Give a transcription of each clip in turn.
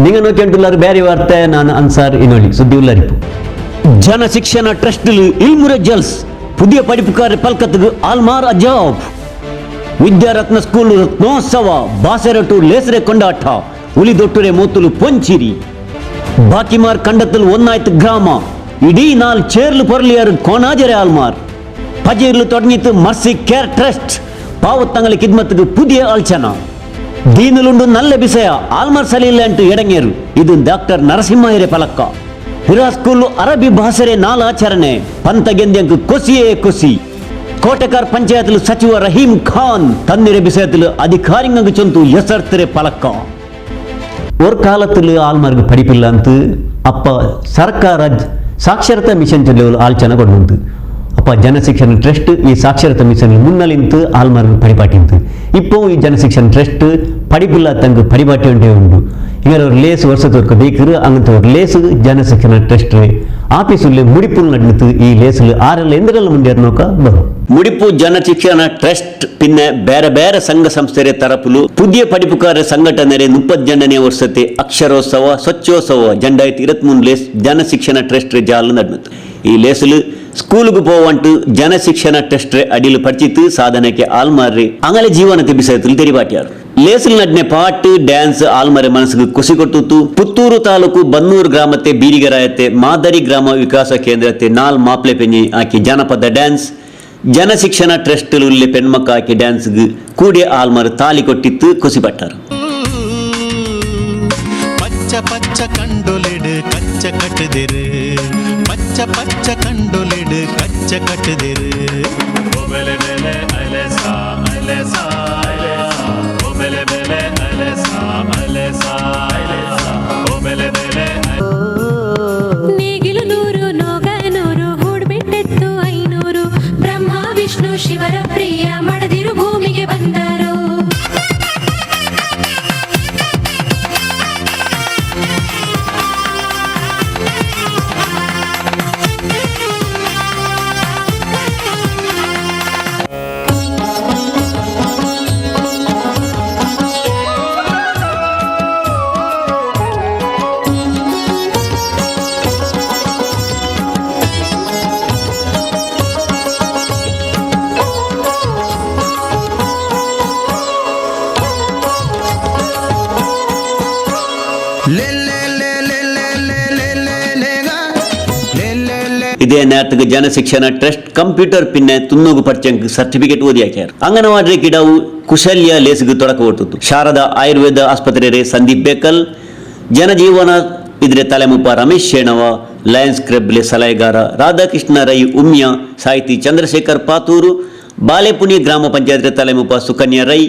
നിങ്ങൾ നോക്കിയിട്ടുള്ളവർ ಬೇರೆ ವಾರ್ತೆ ನಾನು ಅನ್ಸಾರ್ ഇനോളി സുദ്ദി ഉള്ളരിപ്പു ജനശിക്ഷണ ട്രസ്റ്റിൽ ഇൽമുര ജൽസ് പുതിയ പഠിപ്പുകാരെ പൽക്കത്തുക്ക് ആൽമാർ അജാബ് ವಿದ್ಯಾರತ್ನ ಸ್ಕೂಲ್ ರತ್ನೋತ್ಸವ ಬಾಸೆರಟು ಲೇಸರೆ ಕೊಂಡಾಟ ಉಲಿದೊಟ್ಟುರೆ ಮೂತುಲು ಪೊಂಚಿರಿ ಬಾಕಿಮಾರ್ ಕಂಡತ್ತಲು ಒನ್ನಾಯ್ತು ಗ್ರಾಮ ಇಡೀ ನಾಲ್ ಚೇರ್ಲು ಪೊರ್ಲಿಯರ್ ಕೋನಾಜರೆ ಆಲ್ಮಾರ್ ಪಜೀರ್ಲು ತೊಡಗಿತ್ತು ಮರ್ಸಿ ಕೇರ್ ಟ್ರಸ್ಟ್ ಪಾವತ್ತಂಗಲ ಕಿದ್ಮತ್ಗೆ ಪುದಿಯ ಆಲ್ಚನ దీనులుండు నల్లెబిసయ ఆల్మర్ సలీలాంటూ ఎడంగేరు ఇది డాక్టర్ నరసింహ ಹಿರೇ ಫಲಕ್ಕ ಹಿರಾಸ್ಕೂಲು ಅರಬಿ ಭಾಷೆರೆ ನಾಲಾಚರಣೆ ಪಂತಗೆಂದ್ಯಂಕು ಕೊಸಿಯೇ ಕೊಸಿ ಕೋಟಕಾರ್ ಪಂಚಾಯತ್ಲು ಸಚಿವ ರಹೀಂ ಖಾನ್ ತನ್ನಿರೆ ಬಿಸಯತ್ಲು ಅಧಿಕಾರಿಗಂಗು ಚೊಂತು ಎಸರ್ತಿರೆ ಫಲಕ್ಕ ஒரு காலத்தில் ஆள்மார்க்கு படிப்பில்லாந்து அப்போ சர்க்கார சாட்சரத்தை மிஷன் சொல்லி ஒரு ஆலோசனை கொண்டு வந்து ಅಪ್ಪ ಜನಶಿಕ್ಷಣ ಟ್ರಸ್ಟ್ ಈ ಸಾಕ್ಷರತಾ ಮಿಷನ್ ಮುನ್ನಲಿಂತು ಆಲ್ಮಾರ್ಗ್ ಪಡಿಪಾಟಿಂತು ಇಪ್ಪೋ ಈ ಜನಶಿಕ್ಷಣ ಟ್ರಸ್ಟ್ படிப்பில்ல தங்கு படிபாட்டி வேண்டிய உண்டு இங்கே ஒரு லேஸ் வருஷத்துக்கு ಬೇಕರು അങ്ങനത്തെ ഒരു ಲೇಸ್ ಜನಶಿಕ್ಷಣ ಟ್ರಸ್ಟ್ ಆಫೀಸಲ್ಲಿ ಮುಡಿಪುಲ್ ನಡೆದು ಈ ಲೇಸಲ್ಲಿ ಆರೆಲ್ಲ ಎಂದರೆಲ್ಲ ಮುಂದೆ ನೋಕ ಬರು ಮುಡಿಪು ಜನಶಿಕ್ಷಣ ಟ್ರಸ್ಟ್ പിന്നെ ಬೇರೆ ಬೇರೆ ಸಂಘ ಸಂಸ್ಥೆಯ ತರಪುಲು ಪುದಿಯ ಪಡಿಪುಕಾರ ಸಂಘಟನೆರೆ ಮುಪ್ಪತ್ತೆಂಟನೇ ವರ್ಷತೆ ಅಕ್ಷರೋತ್ಸವ ಸ್ವಚ್ಛೋತ್ಸವ രണ്ടായിരത്തി ഇരുപത്തിമൂന്ന് ലേസ് ജനശിക്ഷണ ട്രസ്റ്റ് ജാലിൽ നടന്നത് ಈ ಲೇಸಲು ಸ್ಕೂಲ್ಗೆ ಪೋವಂಟು ಜನಶಿಕ್ಷಣ ಟೆಸ್ಟ್ ಅಡಿಲು ಪಡ್ಚಿತ್ತು ಸಾಧನೆಗೆ ಆಲ್ಮಾರ್ರಿ, ಅಂಗಲ ಜೀವನ ತಿಬ್ಬಿಸಲು ತೆರಿಬಾಟ್ಯಾರು. ಲೇಸಲ್ ನಡ್ನೆ ಪಾಟ್, ಡ್ಯಾನ್ಸ್ ಆಲ್ಮರೆ ಮನಸ್ಸಿಗೆ ಖುಷಿ ಕೊಟ್ಟುತ್ತು. ಪುತ್ತೂರು ತಾಲೂಕು ಬನ್ನೂರು ಗ್ರಾಮತ್ತೆ ಬೀರಿಗರಾಯತ್ತೆ ಮಾದರಿ ಗ್ರಾಮ ವಿಕಾಸ ಕೇಂದ್ರತೆ ನಾಲ್ ಮಾಪ್ಲೆ ಪೆಂಜಿ ಆಕಿ ಜನಪದ ಡ್ಯಾನ್ಸ್. ಜನಶಿಕ್ಷಣ ಟ್ರಸ್ಟ್ ಉಲ್ಲೆ ಪೆಣ್ಮಕ್ಕ ಆಕಿ ಡ್ಯಾನ್ಸ್ಗೆ ಕೂಡೆ ಆಲ್ಮರು ತಾಲಿ ಕೊಟ್ಟಿತ್ತು ಖುಷಿ ಪಟ್ಟರು. ಪಚ್ಚ ಪಚ್ಚ ಕಂಡೊಲೆಡು, ಕಚ್ಚ ಕಟ್ಟದಿರು பச்ச பச்ச கண்டொலிடு கச்ச கட்டுதிரு. ಇದೇ നേരത്തേക്ക് ಜನಶಿಕ್ಷಣ ಟ್ರಸ್ಟ್ ಕಂಪ್ಯೂಟರ್ പിന്നെ തുന്നോഗ് പഠിച്ചെങ്കിൽ ಸರ್ಟಿಫಿಕೇಟ್ ಓದಿಯಾಕ್ಯಾರ ಅಂಗನವಾಡಿ ಗಿಡವು ಕುಶಲ್ಯ ಲೇಸಿಗೆ ತೊಡಕ ಕೊಟ್ಟಿತ್ತು ಶಾರದಾ ಆಯುರ್ವೇದ ಆಸ್ಪತ್ರೆ ಸಂದೀಪ್ ಬೇಕಲ್ ಜನಜೀವನ ಇದ್ರೆ ತಲೆಮುಪ್ಪ ರಮೇಶ್ ಶೇಣವ ಲಯನ್ಸ್ ಕ್ಲಬ್ಲೆ ಸಲಹೆಗಾರ ರಾಧಾಕೃಷ್ಣ ರೈ ಉಮ್ಯ ಸಾಹಿತಿ ಚಂದ್ರಶೇಖರ್ ಪಾತೂರು ಬಾಲೆಪುಣಿ ಗ್ರಾಮ ಪಂಚಾಯತ್ ತಲೆಮುಪ್ಪ ಸುಕನ್ಯಾ ರೈ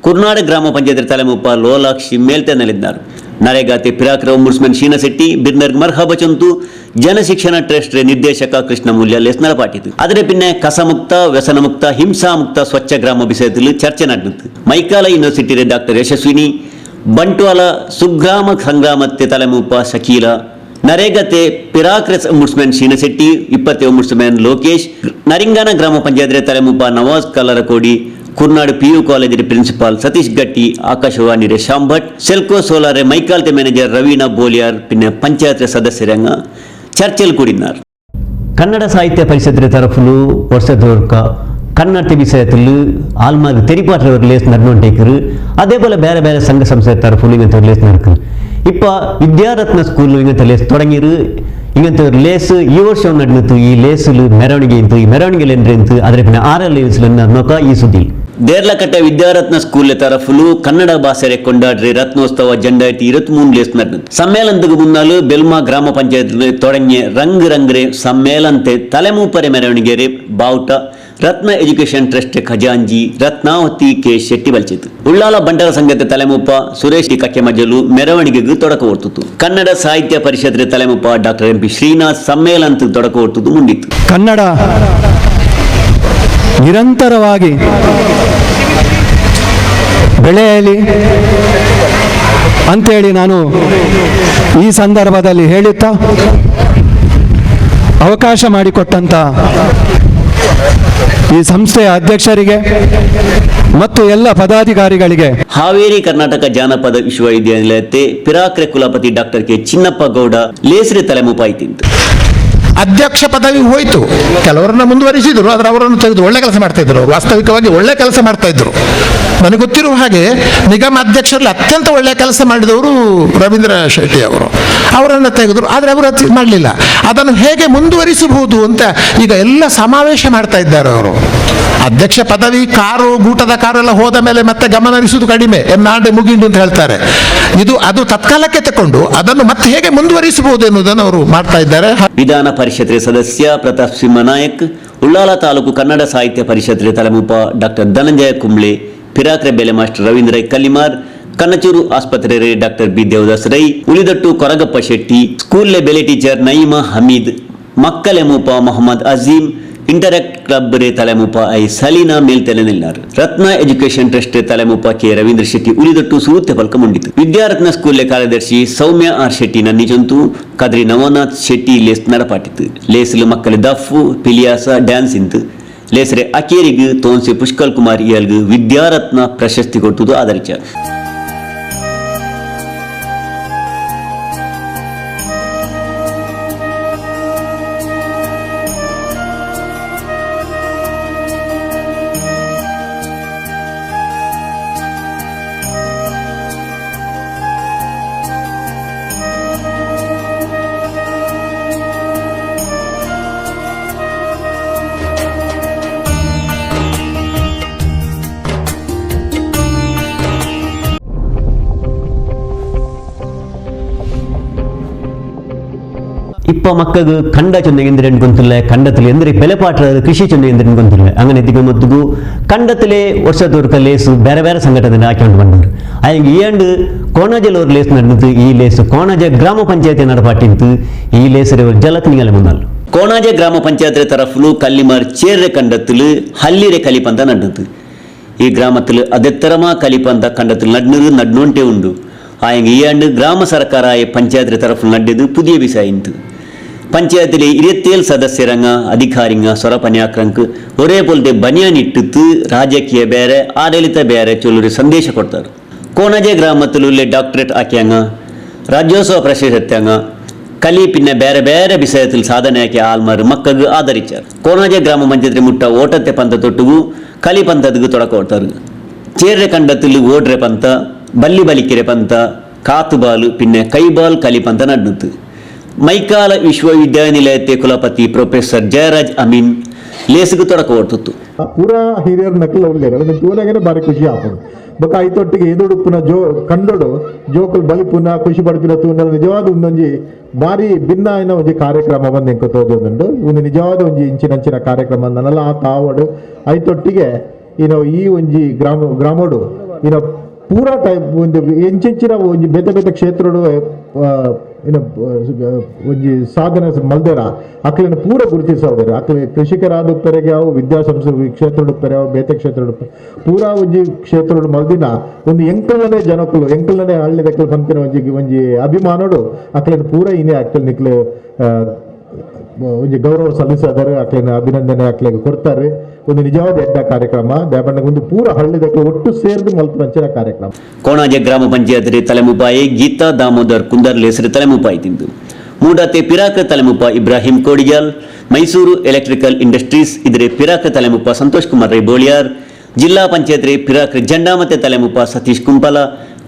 ಕುರ್ನಾಡ ಗ್ರಾಮ ಪಂಚಾಯತ್ ತಲೆಮುಪ್ಪ ಲೋಲಾಕ್ಷಿ ಮೇಲ್ತೆನಲ್ಲಿದ್ದಾರೆ ನರೇಗಾತೆ ಪಿರಾಕ್ರ ಮುರ್ಸ್ಮನ್ ಶೀನಶೆಟ್ಟಿ ಬಿರ್ನರ್ ಮರ್ಹ ಬಚಂತು ಜನಶಿಕ್ಷಣ ಟ್ರಸ್ಟ್ ನಿರ್ದೇಶಕ ಕೃಷ್ಣ ಮೂಲ್ಯ ಲೆಸ್ ಪಾಟಿತು ಅದರ ಪಿನ್ನೆ ಕಸಮುಕ್ತ, ವ್ಯಸನಮುಕ್ತ, ಹಿಂಸಾಮುಕ್ತ, ಸ್ವಚ್ಛ ಗ್ರಾಮ ವಿಷಯದಲ್ಲಿ ಚರ್ಚೆ ನಡೆದಿತ್ತು. ಮೈಕಾಲ ಯೂನಿವರ್ಸಿಟಿ ಡಾಕ್ಟರ್ ಯಶಸ್ವಿನಿ, ಬಂಟ್ವಾಲ ಸುಗ್ರಾಮ ಸಂಗ್ರಾಮತ್ತೆ ತಲೆಮೂಪ ಶಕೀಲ, ನರೇಗತೆ ಪಿರಾಕ್ರೆಸ್ ಮುಡ್ಸ್ಮನ್ ಶೀನಶೆಟ್ಟಿ ಇಪ್ಪತ್ತೇ ಮುಡ್ಸ್ಮನ್ ಲೋಕೇಶ್, ನರಿಂಗಾನ ಗ್ರಾಮ ಪಂಚಾಯತ್ ತಲೆಮೂಪ ನವಾಜ್ ಕಲ್ಲರಕೋಡಿ ಕುರ್ನಾಡು ಪಿಯು ಕಾಲೇಜಿನ ಪ್ರಿನ್ಸಿಪಾಲ್ ಸತೀಶ್ ಗಟ್ಟಿ ಆಕಾಶವಾಣಿ ಶ್ಯಾಮ್ ಭಟ್ ಸೆಲ್ಕೋ ಸೋಲಾರೆ ಮೈಕಾಲ್ತೆ மேனேஜர் ரவீனா போலியார் பின்ன పంచాయత్ సదస్యులంగా చర్చలు కూడినారు ಕನ್ನಡ ಸಾಹಿತ್ಯ ಪರಿಷತ್ತಿನ ತರಫುಲು ವರ್ಷದವರ್ಕ ಕನ್ನಡ ವಿಷಯದಲ್ಲಿ ಆಲ್ಮಾದ ತೆರಿಪಾಟ್ರವರು ಲೇಸ್ ನಡ್ನೊಂಟೇಕರು ಅದೇ ಪೋಲ ಬೇರೆ ಬೇರೆ ಸಂಘ ಸಂಸ್ಥೆ ತರಫುಲು ಇಂಥ ಲೇಸ್ ನಡ್ಕರು இப்போ வித்யாரத்ன ஸ்கூலில் இங்கே தொடங்கிடு ಇಂಗಂತ ಲೇಸು ಈ ವರ್ಷ ನಡ್ಲತ್ತು ಈ ಲೇಸುಲು ಮೆರವಣಿಗೆ ಇಂತು ಈ ಮೆರವಣಿಗೆ ಎಂದ್ರೆಂತು ಅದರ ಪಿನ ನೋಕ ಈ ಸುದ್ದಿ ದೇರ್ಲಕಟ್ಟೆ ವಿದ್ಯಾರತ್ನ ಸ್ಕೂಲ್ ತರಫುಲು ಕನ್ನಡ ಭಾಷೆ ಕೊಂಡಾಡ್ರಿ, ರತ್ನೋತ್ಸವ ಜಂಡಾಯಿತು ಇರತ್ ಮೂನ್ ಲೇಸ್ ಸಮ್ಮೇಳನದ ಮುನ್ನಾಲು ಬೆಲ್ಮಾ ಗ್ರಾಮ ಪಂಚಾಯತ್ ತೊಡಂಗೆ ರಂಗ್ ರಂಗ್ರೆ ಸಮ್ಮೇಳನ ತಲೆಮೂಪರೆ ಮೆರವಣಿಗೆ ಬಾವುಟ ರತ್ನ ಎಜುಕೇಶನ್ ಟ್ರಸ್ಟ್ ಖಜಾಂಜಿ ರತ್ನಾವತಿ ಕೆ ಶೆಟ್ಟಿ ಬಲ್ಚಿತು ಉಳ್ಳಾಲ ಬಂಡಾರ ಸಂಘದ ತಲೆಮುಪ್ಪ ಸುರೇಶ್ ಕಕ್ಕೆಮಜ್ಜಲು ಮೆರವಣಿಗೆಗೆ ತೊಡಕ ಹೊರ್ತಿತ್ತು ಕನ್ನಡ ಸಾಹಿತ್ಯ ಪರಿಷತ್ ತಲೆಮುಪ್ಪ ಡಾಕ್ಟರ್ ಎಂ ಪಿ ಶ್ರೀನಾಥ್ ಸಮ್ಮೇಳನಕ್ಕೆ ತೊಡಕ ಹೊರ್ತಿದ್ದು ಮುಂದಿತ್ತು. ಕನ್ನಡ ನಿರಂತರವಾಗಿ ಬೆಳೆಯಲಿ ಅಂತೇಳಿ ನಾನು ಈ ಸಂದರ್ಭದಲ್ಲಿ ಹೇಳುತ್ತಾ ಅವಕಾಶ ಮಾಡಿಕೊಟ್ಟಂಥ ಈ ಸಂಸ್ಥೆಯ ಅಧ್ಯಕ್ಷರಿಗೆ ಮತ್ತು ಎಲ್ಲ ಪದಾಧಿಕಾರಿಗಳಿಗೆ ಹಾವೇರಿ ಕರ್ನಾಟಕ ಜಾನಪದ ವಿಶ್ವವಿದ್ಯಾನಿಲಯತೆ ಪಿರಾಕ್ರೆ ಕುಲಪತಿ ಡಾಕ್ಟರ್ ಕೆ ಚಿನ್ನಪ್ಪ ಗೌಡ ಲೇಸರಿ ತಲೆಮುಪಾಯ್ತಿಂತು ಅಧ್ಯಕ್ಷ ಪದವಿ ಹೋಯಿತು. ಕೆಲವರನ್ನ ಮುಂದುವರಿಸಿದ್ರು, ಆದರೆ ಅವರನ್ನು ತೆಗೆದು ಒಳ್ಳೆ ಕೆಲಸ ಮಾಡ್ತಾ ಇದ್ರು ಅವ್ರು ವಾಸ್ತವಿಕವಾಗಿ ಒಳ್ಳೆ ಕೆಲಸ ಮಾಡ್ತಾ ಇದ್ರು ನನಗೆ ಗೊತ್ತಿರುವ ಹಾಗೆ ನಿಗಮ ಅಧ್ಯಕ್ಷರಲ್ಲಿ ಅತ್ಯಂತ ಒಳ್ಳೆ ಕೆಲಸ ಮಾಡಿದವರು ರವೀಂದ್ರ ಶೆಟ್ಟಿ ಅವರು. ಅವರನ್ನು ತೆಗೆದ್ರು. ಆದರೆ ಅವರು ಅದು ಮಾಡಲಿಲ್ಲ. ಅದನ್ನು ಹೇಗೆ ಮುಂದುವರಿಸಬಹುದು ಅಂತ ಈಗ ಎಲ್ಲ ಸಮಾವೇಶ ಮಾಡ್ತಾ ಇದ್ದಾರೆ ಅವರು. ಅಧ್ಯಕ್ಷ ಪದವಿ, ಕಾರು, ಗೂಟದ ಕಾರು ಎಲ್ಲ ಹೋದ ಮೇಲೆ ಮತ್ತೆ ಗಮನ ಹರಿಸುವುದು ಕಡಿಮೆ. ನಾಡೆ ಮುಗಿಂಡು ಅಂತ ಹೇಳ್ತಾರೆ. ಇದು ಅದು ತತ್ಕಾಲಕ್ಕೆ ತಕೊಂಡು ಅದನ್ನು ಮತ್ತೆ ಹೇಗೆ ಮುಂದುವರಿಸಬಹುದು ಎನ್ನುವುದನ್ನು ಅವರು ಮಾಡ್ತಾ ಇದ್ದಾರೆ. ವಿಧಾನ ಪರಿಷತ್ ಸದಸ್ಯ ಪ್ರತಾಪ್ ಸಿಂಹ ನಾಯಕ್, ಉಳ್ಳಾಲ ತಾಲೂಕು ಕನ್ನಡ ಸಾಹಿತ್ಯ ಪರಿಷತ್ ತಲೆಮುಪ ಡಾಕ್ಟರ್ ಧನಂಜಯ ಕುಂಬ್ಳೆ, ಪಿರಾಕ್ರೆ ಬೆಲೆ ಮಾಸ್ಟರ್ ರವೀಂದ್ರ ಕಲ್ಲಿಮಾರ್, ಕನ್ನಚೂರು ಆಸ್ಪತ್ರೆ ಡಾಕ್ಟರ್ ಬಿ ದೇವದಾಸ್ ರೈ, ಉಳಿದಟ್ಟು ಕೊರಗಪ್ಪ ಶೆಟ್ಟಿ ಸ್ಕೂಲ್ ಬೆಲೆ ಟೀಚರ್ ನಯೀಮಾ ಹಮೀದ್, ಮಕ್ಕಲೆ ಮೂಪ ಮೊಹಮ್ಮದ್ ಅಜೀಂ ಇಂಟರಾಕ್ಟ್ ಕ್ಲಬ್ ರೇ ತಲೆಮುಪ, ಐ ಸಲೀನಾ ಮೇಲ್ತೆಲೆನಿಲ್ಲಾರು ರತ್ನ ಎಜುಕೇಶನ್ ಟ್ರಸ್ಟ್ ತಲೆಮುಪ ಕೆ ರವೀಂದ್ರ ಶೆಟ್ಟಿ ಉಳಿದಟ್ಟು ಸೂತ್ಯ ಫಲಕ ಮುಂಡಿತು. ವಿದ್ಯಾರತ್ನ ಸ್ಕೂಲ್ ಕಾರ್ಯದರ್ಶಿ ಸೌಮ್ಯ ಆರ್ ಶೆಟ್ಟಿ ನಿಜಂತು ಕದ್ರಿ ನವನಾಥ್ ಶೆಟ್ಟಿ ಲೇಸ್ ನಡಪಾಟಿತು ಲೇಸಲು ಮಕ್ಕಳ ದಫು ಪಿಲಿಯಾಸ, ಡ್ಯಾನ್ಸ್ ಇಂತು. ಲೇಸರೆ ಅಕೇರಿಗು ತೋನ್ಸೆ ಪುಷ್ಕಲ್ ಕುಮಾರ್ ಇಯಲ್ಗು ವಿದ್ಯಾರತ್ನ ಪ್ರಶಸ್ತಿ ಕೊಟ್ಟುದು ಆದರಿಚ ಇಪ್ಪ ಮಕ್ಕಳು ಖಂಡ ಚಂದ ಎಂದ್ರೆ ಅನ್ಕೊಂತಿಲ್ಲ ಖಂಡತಲೆ ಎಂದ್ರೆ ಬೆಲೆ ಪಾಟ್ರ ಕೃಷಿ ಚಂದ ಎಂದ್ರೆ ಅನ್ಕೊಂತಿಲ್ಲ ಹಂಗನೆ ತಿಕ್ಕ ಮತ್ತಿಗೂ ಖಂಡತಲೆ ವರ್ಷ ತೋರ್ಕ ಲೇಸು ಬೇರೆ ಬೇರೆ ಸಂಘಟನೆ ಹಾಕೊಂಡು ಬಂದರು ಅಯ್ಯಂಗೆ ಏಂಡು ಕೋಣಾಜಲ್ ಅವ್ರ ಲೇಸ್ ನಡೆದು ಈ ಲೇಸು ಕೋಣಾಜ ಗ್ರಾಮ ಪಂಚಾಯತಿ ನಡಪಾಟಿಂತು ಈ ಲೇಸರಿ ಅವ್ರ ಜಲಕ್ ನಿಂಗಲೆ ಮುಂದಾಲು ಕೋಣಾಜ ಗ್ರಾಮ ಪಂಚಾಯತ್ ತರಫುಲು ಕಲ್ಲಿಮಾರ್ ಚೇರ್ರೆ ಕಂಡತ್ತಲು ಹಲ್ಲಿರೆ ಕಲಿಪಂತ ನಡೆದು ಈ ಗ್ರಾಮದಲ್ಲಿ ಅದೆತ್ತರಮಾ ಕಲಿಪಂತ ಕಂಡത്തിൽ ನಡ್ನದು ನಡ್ನೊಂಟೇ ಉಂಡು ஆயங்க ஈயாண்டு கிராம சரக்காராய பஞ்சாயத்து தரப்பில் நட்டது புதிய விசாயிந்து പഞ്ചായത്തിലെ ഇരുപത്തിയേഴ് സദസ്യരങ്ങ അധികാരിങ്ങ ಸೊರಪನ್ಯಾಕ್ರಂಕ್ ಒರೇ ಪೊಲ್ದೆ ಬನಿಯಾನ್ ಇಟ್ಟಿತ್ತು ರಾಜಕೀಯ ಬೇರೆ ಆಡಳಿತ ಬೇರೆ ಚೊಲ್ಲೂರು ಸಂದೇಶ ಕೊಡ್ತಾರೆ ಕೋಣಜೆ ಗ್ರಾಮದಲ್ಲೇ ಡಾಕ್ಟರೇಟ್ ಹಾಕ್ಯಾಂಗ ರಾಜ್ಯೋತ್ಸವ ಪ್ರಶಸ್ತ್ಯಾಂಗ ಕಲಿ ಪಿನ್ನ ಬೇರೆ ಬೇರೆ ವಿಷಯದಲ್ಲಿ ಸಾಧನೆ ಹಾಕಿ ಆಲ್ಮಾರು ಮಕ್ಕಳು ಆಧರಿಸ್ತಾರೆ ಕೋಣಾಜೆ ಗ್ರಾಮ ಪಂಚಾಯತ್ರಿ ಮುಟ್ಟ ಓಟತೆ ಪಂತ ತೊಟ್ಟುಗೂ ಕಲಿ ಪಂಥದಗೂ ತೊಡಕ ಕೊಡ್ತಾರೆ ಚೇರ್ರೆ ಕಂಡದಲ್ಲಿ ಓಡ್ರೆ ಪಂತ ಬಲ್ಲಿ ಬಲಿಕೆರೆ ಪಂಥ ಕಾತುಬಾಲು ಪಿನ್ನೆ ಕೈಬಾಲ್ ಕಲಿ ಪಂಥ ನಡ್ನುತ್ತು ಮೈಕಾಲ ವಿಶ್ವವಿದ್ಯಾನಿಲಯತೆ ಕುಲಪತಿ ಪ್ರೊಫೆಸರ್ ಜಯರಾಜ್ ಅಮೀನ್ ಲೇಸಿಗೆ ತೊಡಕ ಪೂರ ಹಿರಿಯರ ನಕಲು ಅವ್ರಿಗೆ ಅದನ್ನ ತೂಲಾಗೇನೆ ಬಾರಿ ಖುಷಿ ಆಪುಂಡು ಬೊಕ ಐತೊಟ್ಟಿಗೆ ಎದುಡು ಪುನಃ ಜೋ, ಕಂಡೋಡು, ಜೋಕುಲು ಬಲಿ ಪುನಃ ಖುಷಿ ಪಡ್ಪಿನ ತೂನಲ್ ನಿಜವಾದ ಒಂದೊಂಜಿ ಬಾರಿ ಭಿನ್ನ ಆಯ್ನ ಒಂಜಿ ಕಾರ್ಯಕ್ರಮ ಬಂದು ಎಂಕ ತೋಜೊಂದುಂಡು. ಒಂದು ನಿಜವಾದ ಒಂಜಿ ಇಂಚಿನಂಚಿನ ಕಾರ್ಯಕ್ರಮ ನನ್ನಲ್ಲ ಆ ತಾವಡು. ಐತೊಟ್ಟಿಗೆ, ಏನೋ ಈ ಒಂಜಿ ಗ್ರಾಮ, ಗ್ರಾಮೋಡು, ಏನೋ ಪೂರಾ ಟೈಮ್ ಒಂದು ಎಂಚಿಂಚಿನ ಒಂಜಿ ಬೇತೆ ಬೇತೆ ಕ್ಷೇತ್ರಡು ಒಂಜಿ ಸಾಧನೆ ಮಲ್ದೇರ ಅಕ್ಲಿನ ಪೂರ ಗುರುತಿಸೋದಿರ ಅಕ್ಲಿ ಕೃಷಿಕರಾದ ಪೆರೆಗೆ ಅವು ವಿದ್ಯಾಸಂಸ್ಥೆ ಕ್ಷೇತ್ರ ಪೆರೆ ಬೇತೆ ಕ್ಷೇತ್ರ ಪೂರ ಒಂಜಿ ಕ್ಷೇತ್ರ ಮಲ್ದಿನ, ಒಂದು ಎಂಕಲನೇ ಜನಕ್ಕಲು ಎಂಕಲನೇ ಹಳ್ಳಿ ದಕ್ಕಲು ಬಂತಿನ ಒಂಜಿ ಒಂಜಿ ಅಭಿಮಾನಡು ಅಕ್ಲಿನ ಪೂರ ಇನೇ ಅಕ್ಲಿ ನಿಕ್ಲೆ ಒಂಜಿ ಗೌರವ ಸಲ್ಲಿಸಿದರೆ ಆಕೆಯನ್ನು ಅಭಿನಂದನೆ ಅಕ್ಲಿಗೆ ಕೊಡ್ತಾರೆ. ಒಂದು ನಿಜವಾದ ಎಡ್ಡ ಕಾರ್ಯಕ್ರಮ. ದ್ಯಾಬಣ್ಣಗೆ ಒಂದು ಪೂರ ಹಳ್ಳಿದಕ್ಕೆ ಒಟ್ಟು ಸೇರಿದ ಮಲ್ಪಂಚನ ಕಾರ್ಯಕ್ರಮ. ಕೋಣಾಜೆ ಗ್ರಾಮ ಪಂಚಾಯತ್ ತಲೆಮುಪಾಯಿ ಗೀತಾ ದಾಮೋದರ್ ಕುಂದರ್ ಲೇಸರಿ ತಲೆಮುಪಾಯಿ ತಿಂದು. ಮೂಡತೆ ಪಿರಾಕ ತಲೆಮುಪ ಇಬ್ರಾಹಿಂ ಕೋಡಿಯಾಲ್ ಮೈಸೂರು ಎಲೆಕ್ಟ್ರಿಕಲ್ ಇಂಡಸ್ಟ್ರೀಸ್ ಇದ್ರೆ ಪಿರಾಕ ತಲೆಮುಪ ಸಂತೋಷ್ ಕುಮಾರ್ ರೈ ಬೋಳಿಯಾರ್ ಜಿಲ್ಲಾ ಪಂಚಾಯತ್ ರೇ ಪಿರಾಕ್ ಜಂಡಾಮತೆ ತಲೆಮುಪ ಸತೀಶ್ ಕುಂಪಲ.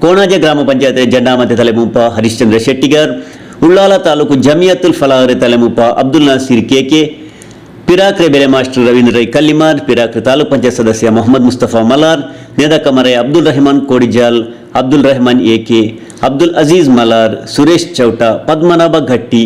ಕೋಣಾಜೆ ಗ್ರಾಮ ಪಂಚಾಯತ್ ಜಂಡಾಮತೆ ತಲೆಮುಪ ಹರಿಶ್ಚಂದ್ರ ಶೆಟ್ಟಿಗಾರ್. ಉಳ್ಳಾಲ ತಾಲೂಕು ಜಮಿಯತ್ತುಲ್ ಫಲಾಹರಿ ತಲೆಮುಪ ಅಬ್ದುಲ್ ನಾಸೀರ್ ಕೆಕೆ, ಪಿರಾಕ್ರೆ ಬೆಲೆ ಮಾಸ್ಟರ್ ರವೀಂದ್ರ ರೈ ಕಲ್ಲಿಮಾರ್, ಪಿರಾಕ್ರೆ ತಾಲೂಕು ಪಂಚಾಯತ್ ಸದಸ್ಯ ಮೊಹಮ್ಮದ್ ಮುಸ್ತಫಾ ಮಲಾರ್ ನೇದಕಮರ ಅಬ್ದುಲ್ ರೆಹಮಾನ್ ಕೋಡಿಜಾಲ್, ಅಬ್ದುಲ್ ರೆಹಮಾನ್ ಎಕೆ, ಅಬ್ದುಲ್ ಅಜೀಜ್ ಮಲಾರ್, ಸುರೇಶ್ ಚೌಟ, ಪದ್ಮನಾಭ ಘಟ್ಟಿ,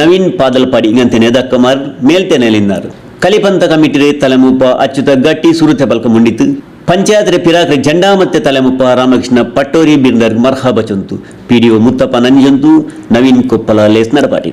ನವೀನ್ ಪಾದಲ್ಪಾಡಿ ಇಂಗಂತೆ ನೇದಕಮಾರ್ ಮೇಲ್ತೆನೆಲಿನಾರ್ ಕಲಿಪಂತ ಕಮಿಟಿ ರೇ ತಲೆಮೂಪ ಅಚ್ಯುತ ಗಟ್ಟಿ ಸುರುತೆ ಪಲ್ಕ ಮುಂಡಿತು ಪಂಚಾಯತ್ ಪಿರಾಕ್ರೆ ಜಂಡಾ ಮತ್ತೆ ತಲೆಮುಪ್ಪ ರಾಮಕೃಷ್ಣ ಪಟ್ಟೋರಿ ಬಿರ್ದರ್ ಮರ್ಹಾಬ ಚೊಂತು. ಪಿಡಿಒ ಮುತ್ತಪ್ಪ ನಂಜಂತು ನವೀನ್ ಕೊಪ್ಪಲ ಲೇಸ್ ಪಾಟಿ